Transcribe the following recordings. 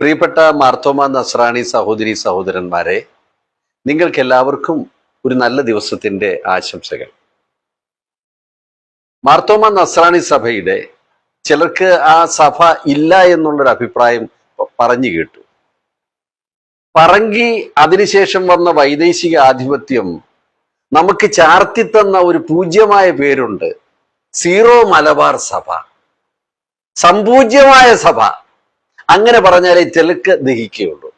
പ്രിയപ്പെട്ട മാർത്തോമ നസ്രാണി സഹോദരി സഹോദരന്മാരെ നിങ്ങൾക്ക് എല്ലാവർക്കും ഒരു നല്ല ദിവസത്തിന്റെ ആശംസകൾ. മാർത്തോമ നസ്രാണി സഭയുടെ ചിലർക്ക് ആ സഭ ഇല്ല എന്നുള്ളൊരു അഭിപ്രായം പറഞ്ഞു കേട്ടു. പറങ്കി അതിനുശേഷം വന്ന വൈദേശിക ആധിപത്യം നമുക്ക് ചാർത്തിത്തന്ന ഒരു പൂജ്യമായ പേരുണ്ട് സീറോ മലബാർ സഭ. സമ്പൂജ്യമായ സഭ. അങ്ങനെ പറഞ്ഞാലേ ചെലുക്ക് ദഹിക്കുകയുള്ളൂ.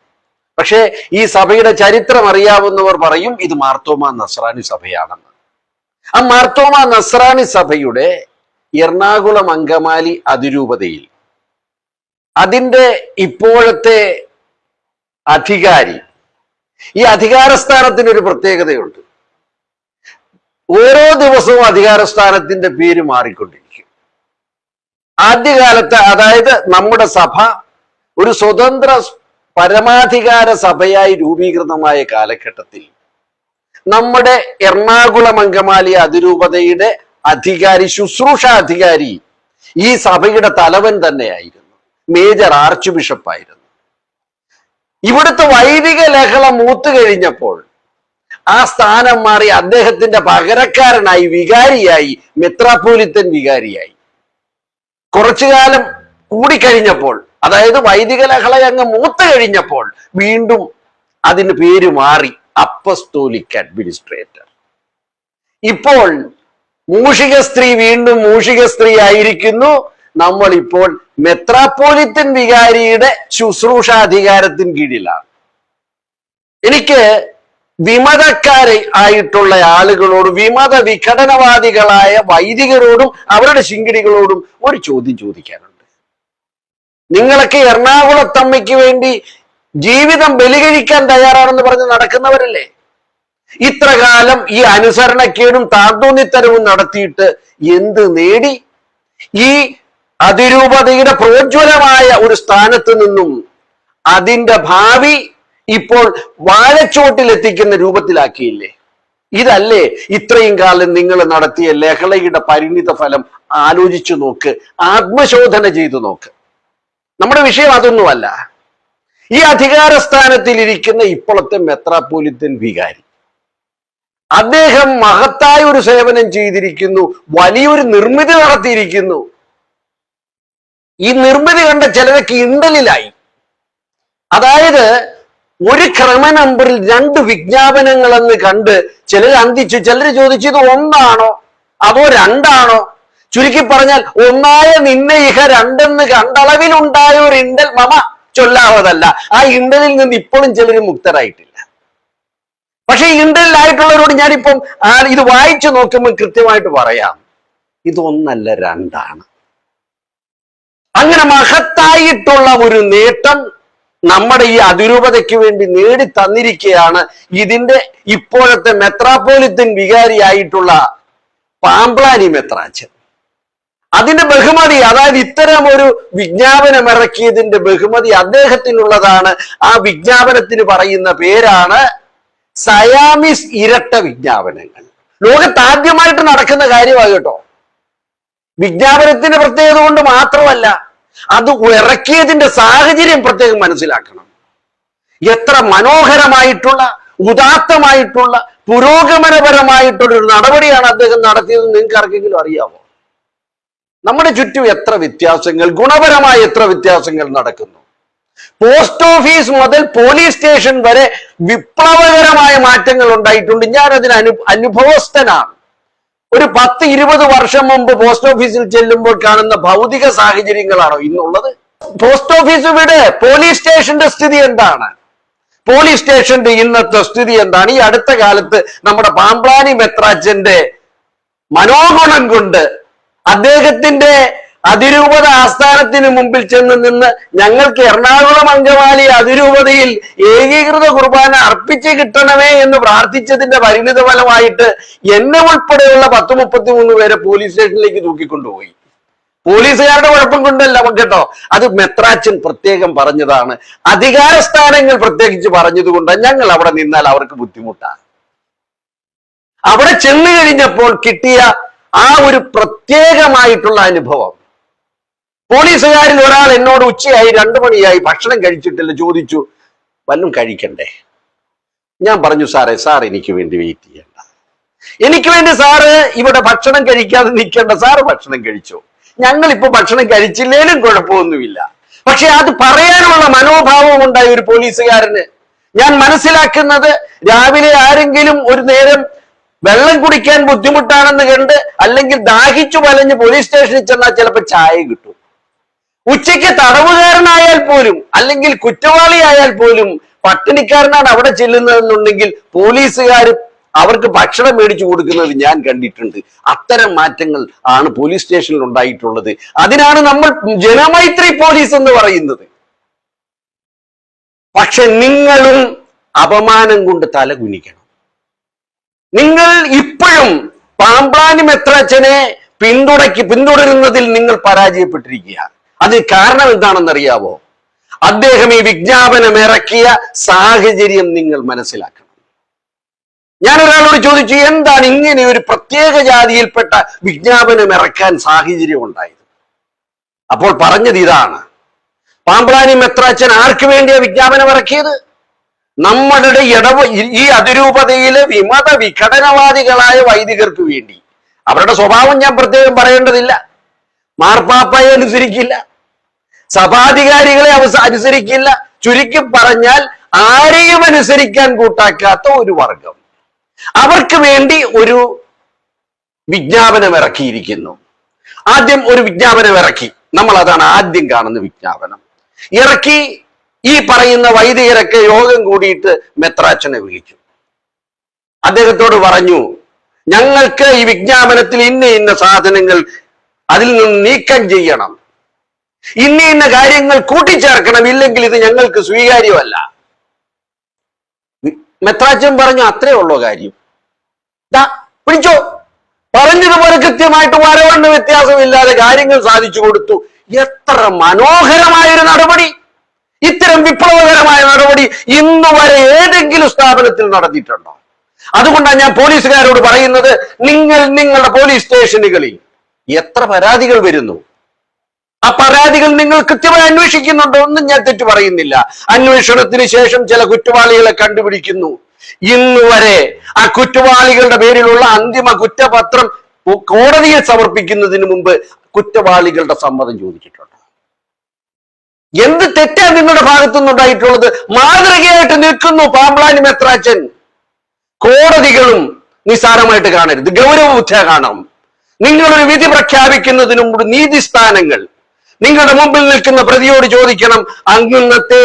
പക്ഷേ ഈ സഭയുടെ ചരിത്രം അറിയാവുന്നവർ പറയും ഇത് മാർത്തോമ നസ്രാണി സഭയാണെന്ന്. ആ മാർത്തോമ നസ്രാണി സഭയുടെ എറണാകുളം അങ്കമാലി അതിരൂപതയിൽ അതിന്റെ ഇപ്പോഴത്തെ അധികാരി ഈ അധികാരസ്ഥാനത്തിന് ഒരു പ്രത്യേകതയുണ്ട്. ഓരോ ദിവസവും അധികാരസ്ഥാനത്തിന്റെ പേര് മാറിക്കൊണ്ടിരിക്കും. ആദ്യകാലത്ത് അതായത് നമ്മുടെ സഭ ഒരു സ്വതന്ത്ര പരമാധികാര സഭയായി രൂപീകൃതമായ കാലഘട്ടത്തിൽ നമ്മുടെ എറണാകുളം അങ്കമാലി അതിരൂപതയുടെ അധികാരി ശുശ്രൂഷ അധികാരി ഈ സഭയുടെ തലവൻ തന്നെയായിരുന്നു. മേജർ ആർച്ച് ബിഷപ്പായിരുന്നു. ഇവിടുത്തെ വൈദിക ലഹളം മൂത്തു കഴിഞ്ഞപ്പോൾ ആ സ്ഥാനം മാറി അദ്ദേഹത്തിന്റെ പകരക്കാരനായി വികാരിയായി മെത്രാപ്പോലിത്തൻ വികാരിയായി. കുറച്ചു കാലം കൂടിക്കഴിഞ്ഞപ്പോൾ അതായത് വൈദിക ലഹള അങ്ങ് മൂത്ത് കഴിഞ്ഞപ്പോൾ വീണ്ടും അതിന് പേര് മാറി അപ്പസ്തോലിക് അഡ്മിനിസ്ട്രേറ്റർ. ഇപ്പോൾ മൂഷിക സ്ത്രീ വീണ്ടും മൂഷിക സ്ത്രീ ആയിരിക്കുന്നു. നമ്മൾ ഇപ്പോൾ മെത്രാപ്പോലിത്തൻ വികാരിയുടെ ശുശ്രൂഷാധികാരത്തിന് കീഴിലാണ്. എനിക്ക് വിമതക്കാരെ ആയിട്ടുള്ള ആളുകളോടും വിമത വിഘടനവാദികളായ വൈദികരോടും അവരുടെ ശിങ്കിടികളോടും ഒരു ചോദ്യം ചോദിക്കാനുണ്ട്. നിങ്ങളൊക്കെ എറണാകുളത്തമ്മയ്ക്ക് വേണ്ടി ജീവിതം ബലികഴിക്കാൻ തയ്യാറാണെന്ന് പറഞ്ഞ് നടക്കുന്നവരല്ലേ? ഇത്ര കാലം ഈ അനുസരണക്കേടും താന്തോന്നിത്തരവും നടത്തിയിട്ട് എന്ത് നേടി? ഈ അതിരൂപതയുടെ പ്രോജ്വലമായ ഒരു സ്ഥാനത്ത് നിന്നും അതിന്റെ ഭാവി ഇപ്പോൾ വാഴച്ചോട്ടിൽ എത്തിക്കുന്ന രൂപത്തിലാക്കിയില്ലേ? ഇതല്ലേ ഇത്രയും കാലം നിങ്ങൾ നടത്തിയ ലഹളയുടെ പരിണിത ഫലം ആലോചിച്ചു നോക്ക് ആത്മശോധന ചെയ്തു നോക്ക്. നമ്മുടെ വിഷയം അതൊന്നുമല്ല. ഈ അധികാര സ്ഥാനത്തിൽ ഇരിക്കുന്ന ഇപ്പോഴത്തെ മെത്രാപ്പോലിത്തൻ വികാരി. അദ്ദേഹം മഹത്തായ ഒരു സേവനം ചെയ്തിരിക്കുന്നു വലിയൊരു നിർമ്മിതി നടത്തിയിരിക്കുന്നു. ഈ നിർമ്മിതി കണ്ട ചിലരൊക്കെ ഇണ്ടലിലായി. അതായത് ഒരു ക്രമ നമ്പറിൽ രണ്ട് വിജ്ഞാപനങ്ങളെന്ന് കണ്ട് ചിലർ അന്തിച്ചു ചിലർ ചോദിച്ചു ഇത് ഒന്നാണോ? അതോ രണ്ടാണോ? ചുരുക്കി പറഞ്ഞാൽ ഒന്നായ നിന്നെ ഇഹ രണ്ടെന്ന് കണ്ടളവിലുണ്ടായ ഒരു ഇണ്ടൽ മമ ചൊല്ലാവതല്ല. ആ ഇണ്ടലിൽ നിന്ന് ഇപ്പോഴും ചിലർ മുക്തരായിട്ടില്ല. പക്ഷെ ഇണ്ടലിലായിട്ടുള്ളവരോട് ഞാനിപ്പം ഇത് വായിച്ചു നോക്കുമ്പോൾ കൃത്യമായിട്ട് പറയാം. ഇതൊന്നല്ല രണ്ടാണ്. അങ്ങനെ മഹത്തായിട്ടുള്ള ഒരു നേട്ടം നമ്മുടെ ഈ അതിരൂപതയ്ക്ക് വേണ്ടി നേടി തന്നിരിക്കുകയാണ് ഇതിന്റെ ഇപ്പോഴത്തെ മെത്രാപ്പോലിത്തൻ വികാരിയായിട്ടുള്ള പാമ്പ്ലാനി മെത്രാച്ചൻ അതിന്റെ ബഹുമതി അതായത് ഇത്തരം ഒരു വിജ്ഞാപനം ഇറക്കിയതിന്റെ ബഹുമതി അദ്ദേഹത്തിനുള്ളതാണ്. ആ വിജ്ഞാപനത്തിന് പറയുന്ന പേരാണ് സയാമിസ് ഇരട്ട വിജ്ഞാപനങ്ങൾ. ലോകത്ത് ആദ്യമായിട്ട് നടക്കുന്ന കാര്യമാണ് കേട്ടോ. വിജ്ഞാപനത്തിന്റെ പ്രത്യേകത കൊണ്ട് മാത്രമല്ല അത് ഇറക്കിയതിന്റെ സാഹചര്യം പ്രത്യേകം മനസ്സിലാക്കണം. എത്ര മനോഹരമായിട്ടുള്ള ഉദാത്തമായിട്ടുള്ള പുരോഗമനപരമായിട്ടുള്ള ഒരു നടപടിയാണ് അദ്ദേഹം നടത്തിയത് നിങ്ങൾക്ക് ആർക്കെങ്കിലും അറിയാമോ നമ്മുടെ ചുറ്റും എത്ര വ്യത്യാസങ്ങൾ ഗുണപരമായ എത്ര വ്യത്യാസങ്ങൾ നടക്കുന്നു? പോസ്റ്റ് ഓഫീസ് മുതൽ പോലീസ് സ്റ്റേഷൻ വരെ വിപ്ലവകരമായ മാറ്റങ്ങൾ ഉണ്ടായിട്ടുണ്ട്. ഞാൻ അതിന് അനു അനുഭവസ്ഥനാണ്. ഒരു പത്ത് ഇരുപത് വർഷം മുമ്പ് പോസ്റ്റ് ഓഫീസിൽ ചെല്ലുമ്പോൾ കാണുന്ന ഭൗതിക സാഹചര്യങ്ങളാണോ ഇന്നുള്ളത്? പോസ്റ്റ് ഓഫീസ് വിട് പോലീസ് സ്റ്റേഷന്റെ സ്ഥിതി എന്താണ്? പോലീസ് സ്റ്റേഷന്റെ ഇന്നത്തെ സ്ഥിതി എന്താണ്? ഈ അടുത്ത കാലത്ത് നമ്മുടെ പാമ്പ്ലാനി മെത്രാച്ചന്റെ മനോഗുണം കൊണ്ട് അദ്ദേഹത്തിന്റെ അതിരൂപത ആസ്ഥാനത്തിന് മുമ്പിൽ ചെന്ന് നിന്ന് ഞങ്ങൾക്ക് എറണാകുളം അങ്കമാലി അതിരൂപതയിൽ ഏകീകൃത കുർബാന അർപ്പിച്ച് കിട്ടണമേ എന്ന് പ്രാർത്ഥിച്ചതിന്റെ പരിണിത ഫലമായിട്ട് എന്നെ ഉൾപ്പെടെയുള്ള പത്ത് മുപ്പത്തി മൂന്ന് പേരെ പോലീസ് സ്റ്റേഷനിലേക്ക് തൂക്കിക്കൊണ്ടുപോയി. പോലീസുകാരുടെ കുഴപ്പം കൊണ്ടല്ല കേട്ടോ അത് മെത്രാച്ചൻ പ്രത്യേകം പറഞ്ഞതാണ്. അധികാര സ്ഥാനങ്ങൾ പ്രത്യേകിച്ച് പറഞ്ഞതുകൊണ്ട് ഞങ്ങൾ അവിടെ നിന്നാൽ അവർക്ക് ബുദ്ധിമുട്ടാണ്. അവിടെ ചെന്നു കഴിഞ്ഞപ്പോൾ കിട്ടിയ ആ ഒരു പ്രത്യേകമായിട്ടുള്ള അനുഭവം. പോലീസുകാരിൽ ഒരാൾ എന്നോട് ഉച്ചയായി രണ്ടു മണിയായി ഭക്ഷണം കഴിച്ചിട്ടില്ല ചോദിച്ചു വല്ലതും കഴിക്കണ്ടേ? ഞാൻ പറഞ്ഞു സാറേ സാർ എനിക്ക് വേണ്ടി വെയിറ്റ് ചെയ്യണ്ട. എനിക്ക് വേണ്ടി സാറ് ഇവിടെ ഭക്ഷണം കഴിക്കാതെ നിൽക്കേണ്ട. സാറ് ഭക്ഷണം കഴിച്ചു? ഞങ്ങൾ ഇപ്പൊ ഭക്ഷണം കഴിച്ചില്ലേലും കുഴപ്പമൊന്നുമില്ല. പക്ഷെ അത് പറയാനുള്ള മനോഭാവം ഉണ്ടായി ഒരു പോലീസുകാരന് ഞാൻ മനസ്സിലാക്കുന്നത് രാവിലെ ആരെങ്കിലും ഒരു നേരം വെള്ളം കുടിക്കാൻ ബുദ്ധിമുട്ടാണെന്ന് കണ്ട് അല്ലെങ്കിൽ ദാഹിച്ചു വലഞ്ഞ് പോലീസ് സ്റ്റേഷനിൽ ചെന്നാൽ ചിലപ്പോൾ ചായ കിട്ടും. ഉച്ചയ്ക്ക് തടവുകാരനായാൽ പോലും അല്ലെങ്കിൽ കുറ്റവാളിയായാൽ പോലും പട്ടിണിക്കാരനാണ് അവിടെ ചെല്ലുന്നതെന്നുണ്ടെങ്കിൽ പോലീസുകാർ അവർക്ക് ഭക്ഷണം മേടിച്ചു കൊടുക്കുന്നത് ഞാൻ കണ്ടിട്ടുണ്ട്. അത്തരം മാറ്റങ്ങൾ ആണ് പോലീസ് സ്റ്റേഷനിൽ ഉണ്ടായിട്ടുള്ളത്. അതിനാണ് നമ്മൾ ജനമൈത്രി പോലീസ് എന്ന് പറയുന്നത്. പക്ഷെ നിങ്ങളും അപമാനം കൊണ്ട് തല കുനിക്കണം നിങ്ങൾ ഇപ്പോഴും പാമ്പ്ലാനി മെത്രച്ചനെ പിന്തുണയ്ക്ക് പിന്തുടരുന്നതിൽ നിങ്ങൾ പരാജയപ്പെട്ടിരിക്കുക അതിന് കാരണം എന്താണെന്നറിയാവോ? അദ്ദേഹം ഈ വിജ്ഞാപനം ഇറക്കിയ സാഹചര്യം നിങ്ങൾ മനസ്സിലാക്കണം. ഞാൻ ഒരാളോട് ചോദിച്ചു എന്താണ് ഇങ്ങനെ ഒരു പ്രത്യേക ജാതിയിൽപ്പെട്ട വിജ്ഞാപനം ഇറക്കാൻ സാഹചര്യം ഉണ്ടായത്? അപ്പോൾ പറഞ്ഞത് ഇതാണ്. പാമ്പ്ലാനി മെത്രാച്ചൻ ആർക്ക് വേണ്ടിയാണ് വിജ്ഞാപനം ഇറക്കിയത്? നമ്മളുടെ ഇടവ് ഈ അതിരൂപതയിലെ വിമത വിഘടനവാദികളായ വൈദികർക്ക് വേണ്ടി. അവരുടെ സ്വഭാവം ഞാൻ പ്രത്യേകം പറയേണ്ടതില്ല. മാർപ്പാപ്പയെ അനുസരിക്കില്ല. സഭാധികാരികളെ അവസ അനുസരിക്കില്ല. ചുരുക്കി പറഞ്ഞാൽ ആരെയും അനുസരിക്കാൻ കൂട്ടാക്കാത്ത ഒരു വർഗം. അവർക്ക് വേണ്ടി ഒരു വിജ്ഞാപനം ഇറക്കിയിരിക്കുന്നു ആദ്യം ഒരു വിജ്ഞാപനം ഇറക്കി നമ്മൾ അതാണ് ആദ്യം കാണുന്ന വിജ്ഞാപനം. ഇറക്കി ഈ പറയുന്ന വൈദികരൊക്കെ യോഗം കൂടിയിട്ട് മെത്രാച്ചനെ വിളിച്ചു. അദ്ദേഹത്തോട് പറഞ്ഞു ഞങ്ങൾക്ക് ഈ വിജ്ഞാപനത്തിൽ ഇന്ന ഇന്ന സാധനങ്ങൾ അതിൽ നിന്ന് നീക്കം ചെയ്യണം. ഇന്ന ഇന്ന കാര്യങ്ങൾ കൂട്ടിച്ചേർക്കണം. ഇല്ലെങ്കിൽ ഇത് ഞങ്ങൾക്ക് സ്വീകാര്യമല്ല. മെത്രാച്ചൻ പറഞ്ഞു അത്രേ ഉള്ളൂ കാര്യം. ദാ പിടിച്ചോ പറഞ്ഞതുപോലെ കൃത്യമായിട്ട് വരവണ്ണ് വ്യത്യാസമില്ലാതെ കാര്യങ്ങൾ സാധിച്ചു കൊടുത്തു. എത്ര മനോഹരമായൊരു നടപടി. ഇത്തരം വിപ്ലവകരമായ നടപടി ഇന്ന് വരെ ഏതെങ്കിലും സ്ഥാപനത്തിൽ നടത്തിയിട്ടുണ്ടോ അതുകൊണ്ടാണ് ഞാൻ പോലീസുകാരോട് പറയുന്നത് നിങ്ങൾ നിങ്ങളുടെ പോലീസ് സ്റ്റേഷനുകളിൽ എത്ര പരാതികൾ വരുന്നു? ആ പരാതികൾ നിങ്ങൾ കൃത്യമായി അന്വേഷിക്കുന്നുണ്ടോ ഒന്നും ഞാൻ തെറ്റു പറയുന്നില്ല. അന്വേഷണത്തിന് ശേഷം ചില കുറ്റവാളികളെ കണ്ടുപിടിക്കുന്നു. ഇന്ന് വരെ ആ കുറ്റവാളികളുടെ പേരിലുള്ള അന്തിമ കുറ്റപത്രം കോടതിയിൽ സമർപ്പിക്കുന്നതിന് മുമ്പ് കുറ്റവാളികളുടെ സമ്മതം ചോദിച്ചിട്ടുണ്ട്. എന്ത് തെറ്റാണ് നിങ്ങളുടെ ഭാഗത്തുനിന്നുണ്ടായിട്ടുള്ളത്? മാതൃകയായിട്ട് നിൽക്കുന്നു പാമ്പ്ലാനി മെത്രാച്ചൻ കോടതികളും നിസ്സാരമായിട്ട് കാണരുത്. ഗൗരവബുദ്ധ കാണണം നിങ്ങളൊരു വിധി പ്രഖ്യാപിക്കുന്നതിന് മുമ്പ് നീതിസ്ഥാനങ്ങൾ നിങ്ങളുടെ മുമ്പിൽ നിൽക്കുന്ന പ്രതിയോട് ചോദിക്കണം അന്നത്തെ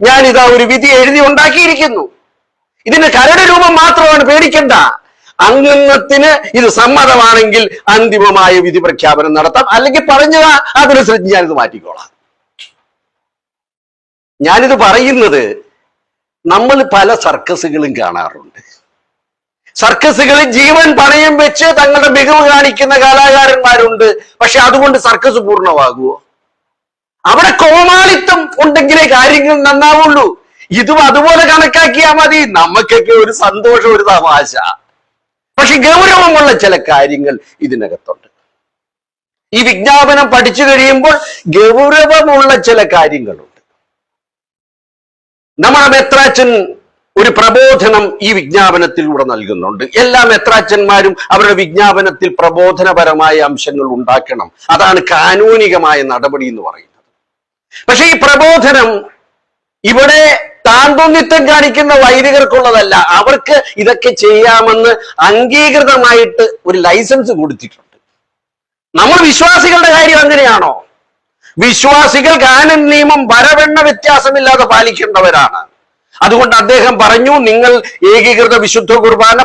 ഞാൻ ഇതാ ഒരു വിധി എഴുതി ഉണ്ടാക്കിയിരിക്കുന്നു. ഇതിന് കരട് രൂപം മാത്രമാണ് പേടിക്കണ്ട. അംഗത്തിന് ഇത് സമ്മതമാണെങ്കിൽ അന്തിമമായ വിധി പ്രഖ്യാപനം നടത്താം. അല്ലെങ്കിൽ പറഞ്ഞതാ ഞാൻ ഞാനിത് മാറ്റിക്കോളാം. ഞാനിത് പറയുന്നത് നമ്മൾ പല സർക്കസുകളും കാണാറുണ്ട്. സർക്കസുകളിൽ ജീവൻ പണയം വെച്ച് തങ്ങളുടെ മികവ് കാണിക്കുന്ന കലാകാരന്മാരുണ്ട്. പക്ഷെ അതുകൊണ്ട് സർക്കസ് പൂർണമാകുമോ അവിടെ കോമാളിത്തം ഉണ്ടെങ്കിലേ കാര്യങ്ങൾ നന്നാവുള്ളൂ. ഇതും അതുപോലെ കണക്കാക്കിയാൽ മതി. നമുക്കൊക്കെ ഒരു സന്തോഷം ഒരു തമാശ. പക്ഷെ ഗൗരവമുള്ള ചില കാര്യങ്ങൾ ഇതിനകത്തുണ്ട്. ഈ വിജ്ഞാപനം പഠിച്ചു കഴിയുമ്പോൾ ഗൗരവമുള്ള ചില കാര്യങ്ങളുണ്ട്. നമ്മുടെ മെത്രാച്ചൻ ഒരു പ്രബോധനം ഈ വിജ്ഞാപനത്തിലൂടെ നൽകുന്നുണ്ട്. എല്ലാ മെത്രാച്ചന്മാരും അവരുടെ വിജ്ഞാപനത്തിൽ പ്രബോധനപരമായ അംശങ്ങൾ ഉണ്ടാക്കണം. അതാണ് കാനൂനികമായ നടപടി എന്ന് പറയുന്നത്. പക്ഷെ ഈ പ്രബോധനം ഇവിടെ താന്തോന്നിത്തം കാണിക്കുന്ന വൈദികർക്കുള്ളതല്ല. അവർക്ക് ഇതൊക്കെ ചെയ്യാമെന്ന് അംഗീകൃതമായിട്ട് ഒരു ലൈസൻസ് കൊടുത്തിട്ടുണ്ട്. നമ്മൾ വിശ്വാസികളുടെ കാര്യം അങ്ങനെയാണോ? വിശ്വാസികൾ കാനൻ നിയമം വരവെണ്ണ വ്യത്യാസമില്ലാതെ പാലിക്കേണ്ടവരാണ്. അതുകൊണ്ട് അദ്ദേഹം പറഞ്ഞു നിങ്ങൾ ഏകീകൃത വിശുദ്ധ കുർബാന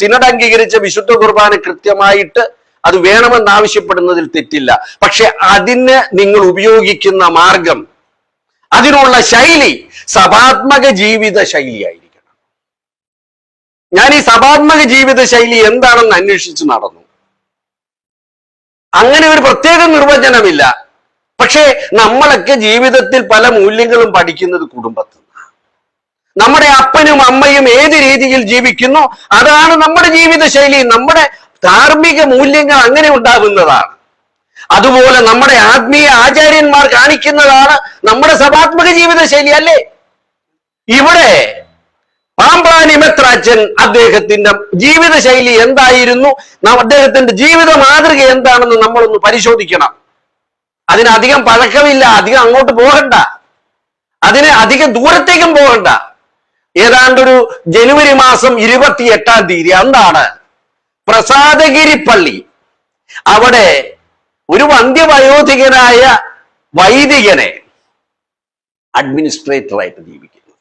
സിനഡ് അംഗീകരിച്ച വിശുദ്ധ കുർബാന കൃത്യമായിട്ട് അത് വേണമെന്ന് ആവശ്യപ്പെടുന്നതിൽ തെറ്റില്ല. പക്ഷെ അതിന് നിങ്ങൾ ഉപയോഗിക്കുന്ന മാർഗം അതിനുള്ള ശൈലി സഭാത്മക ജീവിത ശൈലിയായിരിക്കണം. ഞാൻ ഈ സഭാത്മക ജീവിത ശൈലി എന്താണെന്ന് അന്വേഷിച്ച് നടന്നു. അങ്ങനെ ഒരു പ്രത്യേക നിർവചനമില്ല. പക്ഷേ നമ്മളൊക്കെ ജീവിതത്തിൽ പല മൂല്യങ്ങളും പഠിക്കുന്നത് കുടുംബത്തിൽ. നമ്മുടെ അപ്പനും അമ്മയും ഏത് രീതിയിൽ ജീവിക്കുന്നു അതാണ് നമ്മുടെ ജീവിത ശൈലി നമ്മുടെ ധാർമ്മിക മൂല്യങ്ങൾ അങ്ങനെ ഉണ്ടാകുന്നതാണ്. അതുപോലെ നമ്മുടെ ആത്മീയ ആചാര്യന്മാർ കാണിക്കുന്നതാണ് നമ്മുടെ സഭാത്മക ജീവിത ശൈലി അല്ലേ? ഇവിടെ പാമ്പാനിമത്രാച്ചൻ അദ്ദേഹത്തിന്റെ ജീവിത ശൈലി എന്തായിരുന്നു അദ്ദേഹത്തിന്റെ ജീവിത മാതൃക എന്താണെന്ന് നമ്മളൊന്ന് പരിശോധിക്കണം. അതിന് അധികം പഴക്കമില്ല അധികം അങ്ങോട്ട് പോകണ്ട. അതിന് അധികം ദൂരത്തേക്കും പോകണ്ട. ഏതാണ്ടൊരു ജനുവരി മാസം ഇരുപത്തി എട്ടാം തീയതി അന്നാണ് പ്രസാദഗിരി പള്ളി. അവിടെ ഒരു വന്ധ്യവയോധികനായ വൈദികനെ അഡ്മിനിസ്ട്രേറ്ററായിട്ട് ജീവിക്കുന്നു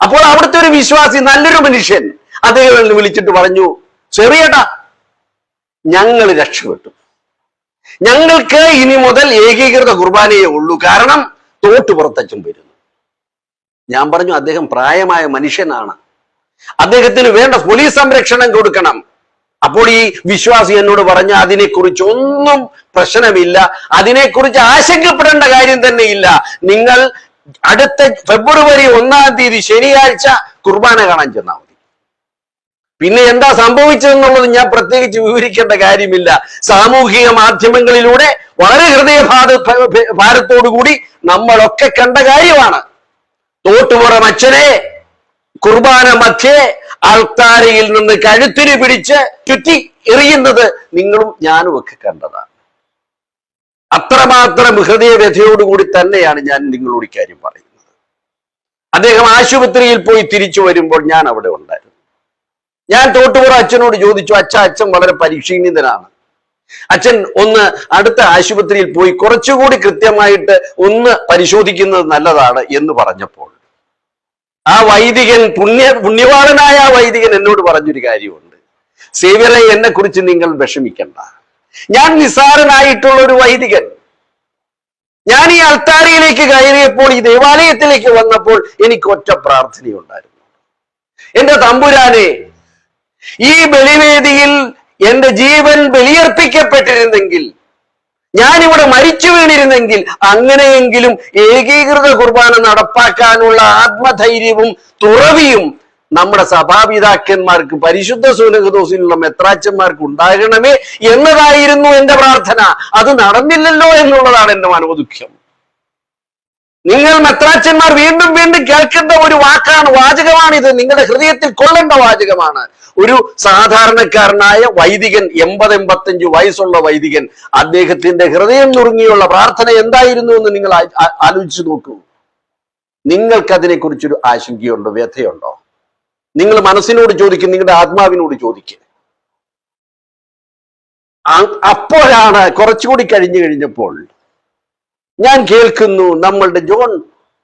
അപ്പോൾ അവിടുത്തെ ഒരു വിശ്വാസി നല്ലൊരു മനുഷ്യൻ അദ്ദേഹം വിളിച്ചിട്ട് പറഞ്ഞു ചെറിയടാ ഞങ്ങൾ രക്ഷപ്പെട്ടു. ഞങ്ങൾക്ക് ഇനി മുതൽ ഏകീകൃത കുർബാനയേ ഉള്ളൂ. കാരണം തോട്ടുപുറത്തച്ഛൻ വരുന്നു. ഞാൻ പറഞ്ഞു അദ്ദേഹം പ്രായമായ മനുഷ്യനാണ്. അദ്ദേഹത്തിന് വേണ്ട പോലീസ് സംരക്ഷണം കൊടുക്കണം. അപ്പോൾ ഈ വിശ്വാസി എന്നോട് പറഞ്ഞ അതിനെക്കുറിച്ച് ഒന്നും പ്രശ്നമില്ല. അതിനെക്കുറിച്ച് ആശങ്കപ്പെടേണ്ട കാര്യം തന്നെ ഇല്ല. നിങ്ങൾ അടുത്ത ഫെബ്രുവരി ഒന്നാം തീയതി ശനിയാഴ്ച കുർബാന കാണാൻ ചെന്നാൽ പിന്നെ എന്താ സംഭവിച്ചതെന്നുള്ളത് ഞാൻ പ്രത്യേകിച്ച് വിവരിക്കേണ്ട കാര്യമില്ല. സാമൂഹിക മാധ്യമങ്ങളിലൂടെ വളരെ ഹൃദയഭാര ഭാരത്തോടുകൂടി നമ്മളൊക്കെ കണ്ട കാര്യമാണ്. തോട്ടുപുറം അച്ഛനെ കുർബാന മധ്യേ ആൾത്താരയിൽ നിന്ന് കഴുത്തിന് പിടിച്ച് ചുറ്റി എറിയുന്നത് നിങ്ങളും ഞാനും ഒക്കെ കണ്ടതാണ്. അത്രമാത്രം ഹൃദയവ്യഥയോടുകൂടി തന്നെയാണ് ഞാൻ നിങ്ങളോട് ഇക്കാര്യം പറയുന്നത്. അദ്ദേഹം ആശുപത്രിയിൽ പോയി തിരിച്ചു വരുമ്പോൾ ഞാൻ അവിടെ ഉണ്ടായിരുന്നു. ഞാൻ തോട്ടുപുറ അച്ഛനോട് ചോദിച്ചു അച്ഛ അച്ഛൻ വളരെ പരിക്ഷീണിതനാണ് അച്ഛൻ ഒന്ന് അടുത്ത ആശുപത്രിയിൽ പോയി കുറച്ചുകൂടി കൃത്യമായിട്ട് ഒന്ന് പരിശോധിക്കുന്നത് നല്ലതാണ് എന്ന് പറഞ്ഞപ്പോൾ ആ വൈദികൻ പുണ്യ പുണ്യവാളനായ ആ വൈദികൻ എന്നോട് പറഞ്ഞൊരു കാര്യമുണ്ട്. സേവ്യറെ എന്നെ കുറിച്ച് നിങ്ങൾ വിഷമിക്കണ്ട. ഞാൻ നിസ്സാരനായിട്ടുള്ള ഒരു വൈദികൻ. ഞാൻ ഈ അൾത്താരയിലേക്ക് കയറിയപ്പോൾ ഈ ദേവാലയത്തിലേക്ക് വന്നപ്പോൾ എനിക്ക് ഒറ്റ പ്രാർത്ഥനയുണ്ടായിരുന്നു. എന്റെ തമ്പുരാനെ ഈ ബലിവേദിയിൽ എന്റെ ജീവൻ ബലിയർപ്പിക്കപ്പെട്ടിരുന്നെങ്കിൽ ഞാനിവിടെ മരിച്ചു വീണിരുന്നെങ്കിൽ അങ്ങനെയെങ്കിലും ഏകീകൃത കുർബാന നടപ്പാക്കാനുള്ള ആത്മധൈര്യവും തുറവിയും നമ്മുടെ സഭാപിതാക്കന്മാർക്ക് പരിശുദ്ധ സൂനകദോസിലുള്ള മെത്രാച്ചന്മാർക്ക് ഉണ്ടാകണമേ എന്നതായിരുന്നു എന്റെ പ്രാർത്ഥന. അത് നടന്നില്ലല്ലോ എന്നുള്ളതാണ് എന്റെ മനോദുഃഖം നിങ്ങൾ മെത്രാച്ചന്മാർ വീണ്ടും വീണ്ടും കേൾക്കേണ്ട ഒരു വാക്കാണ് വാചകമാണ് ഇത് നിങ്ങളുടെ ഹൃദയത്തിൽ കൊള്ളേണ്ട വാചകമാണ്. ഒരു സാധാരണക്കാരനായ വൈദികൻ എൺപത് എൺപത്തഞ്ച് വയസ്സുള്ള വൈദികൻ അദ്ദേഹത്തിന്റെ ഹൃദയം നുറുങ്ങിയുള്ള പ്രാർത്ഥന എന്തായിരുന്നു എന്ന് നിങ്ങൾ ആലോചിച്ചു നോക്കൂ. നിങ്ങൾക്കതിനെ കുറിച്ചൊരു ആശങ്കയുണ്ടോ വ്യഥയുണ്ടോ? നിങ്ങൾ മനസ്സിനോട് ചോദിക്കും നിങ്ങളുടെ ആത്മാവിനോട് ചോദിക്കുക അപ്പോഴാണ് കുറച്ചുകൂടി കഴിഞ്ഞു കഴിഞ്ഞപ്പോൾ ഞാൻ കേൾക്കുന്നു നമ്മളുടെ ജോൺ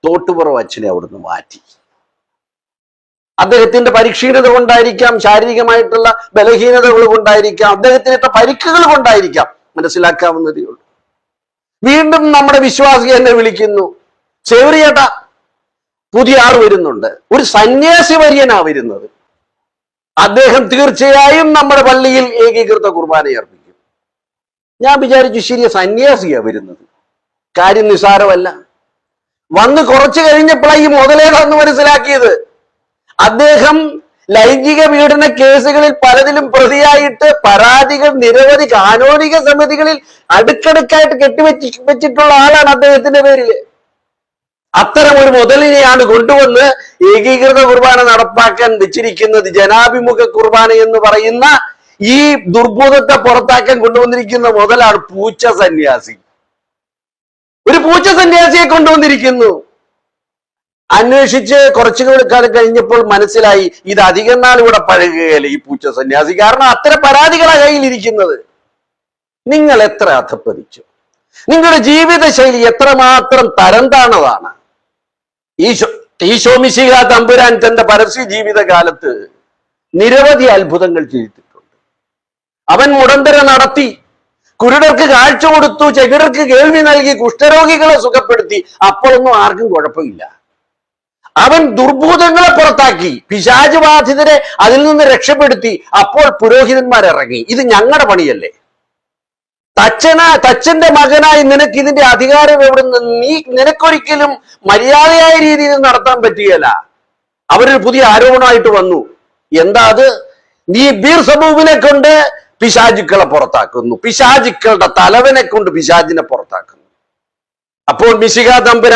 തോട്ടുപുറം അച്ഛനെ അവിടുന്ന് മാറ്റി. അദ്ദേഹത്തിന്റെ പരിക്ഷീണത കൊണ്ടായിരിക്കാം ശാരീരികമായിട്ടുള്ള ബലഹീനതകൾ കൊണ്ടായിരിക്കാം അദ്ദേഹത്തിനിട്ട പരിക്കുകൾ കൊണ്ടായിരിക്കാം മനസ്സിലാക്കാവുന്നതേ ഉള്ളൂ. വീണ്ടും നമ്മുടെ വിശ്വാസി എന്നെ വിളിക്കുന്നു ചേവറിയേട്ടാ പുതിയ ആൾ വരുന്നുണ്ട് ഒരു സന്യാസി വര്യനാ വരുന്നത്. അദ്ദേഹം തീർച്ചയായും നമ്മുടെ പള്ളിയിൽ ഏകീകൃത കുർബാന അർപ്പിക്കും ഞാൻ വിചാരിച്ചു ശരിയ സന്യാസിയാ വരുന്നത്. കാര്യം നിസാരമല്ല വന്ന് കുറച്ചു കഴിഞ്ഞപ്പോഴാണ് ഈ മുതലേതാന്ന് മനസ്സിലാക്കിയത്. അദ്ദേഹം ലൈംഗിക പീഡന കേസുകളിൽ പലതിലും പ്രതിയായിട്ട് പരാതികൾ നിരവധി കാനോനിക സമിതികളിൽ അടുക്കടുക്കായിട്ട് കെട്ടിവെച്ച് വെച്ചിട്ടുള്ള ആളാണ് അദ്ദേഹത്തിന്റെ പേരിൽ. അത്തരം ഒരു മുതലിനെയാണ് കൊണ്ടുവന്ന് ഏകീകൃത കുർബാന നടപ്പാക്കാൻ വെച്ചിരിക്കുന്നത് ജനാഭിമുഖ കുർബാന എന്ന് പറയുന്ന ഈ ദുർബോധത്തെ പുറത്താക്കാൻ കൊണ്ടുവന്നിരിക്കുന്ന മുതലാണ് പൂച്ച സന്യാസി. ഒരു പൂച്ച സന്യാസിയെ കൊണ്ടുവന്നിരിക്കുന്നു. അന്വേഷിച്ച് കുറച്ചു കാലം കഴിഞ്ഞപ്പോൾ മനസ്സിലായി ഇത് അധികം നാൾ ഇവിടെ പഴകുകയല്ല ഈ പൂച്ച സന്യാസി. കാരണം അത്ര പരാതികളാണ് കയ്യിലിരിക്കുന്നത്. നിങ്ങൾ എത്ര അധപ്പതിച്ചു? നിങ്ങളുടെ ജീവിതശൈലി എത്രമാത്രം തരം താണതാണ് ഈശോ ഈശോമിശിക തമ്പുരാൻ തന്റെ പരസ്യ ജീവിതകാലത്ത് നിരവധി അത്ഭുതങ്ങൾ ചെയ്തിട്ടുണ്ട്. അവൻ മുടന്തര നടത്തി കുരുടർക്ക് കാഴ്ച കൊടുത്തു ചെകിടർക്ക് കേൾവി നൽകി കുഷ്ഠരോഗികളെ സുഖപ്പെടുത്തി അപ്പോഴൊന്നും ആർക്കും കുഴപ്പമില്ല. അവൻ ദുർഭൂതങ്ങളെ പുറത്താക്കി പിശാജ് ബാധിതരെ അതിൽ നിന്ന് രക്ഷപ്പെടുത്തി അപ്പോൾ പുരോഹിതന്മാർ ഇറങ്ങി ഇത് ഞങ്ങളുടെ പണിയല്ലേ? തച്ചന തച്ചന്റെ മകനായി നിനക്ക് ഇതിന്റെ അധികാരം എവിടെ നിന്ന് നീ നിനക്കൊരിക്കലും മര്യാദയായ രീതിയിൽ നടത്താൻ പറ്റുകയല്ല. അവരൊരു പുതിയ ആരോപണമായിട്ട് വന്നു. എന്താ അത്? നീ ബീർ സമൂഹിനെ കൊണ്ട് പിശാചുക്കളെ പുറത്താക്കുന്നു. പിശാചുക്കളുടെ തലവനെ കൊണ്ട് പിശാചിനെ പുറത്താക്കുന്നു. അപ്പോൾ മിശിക തമ്പുരാൻ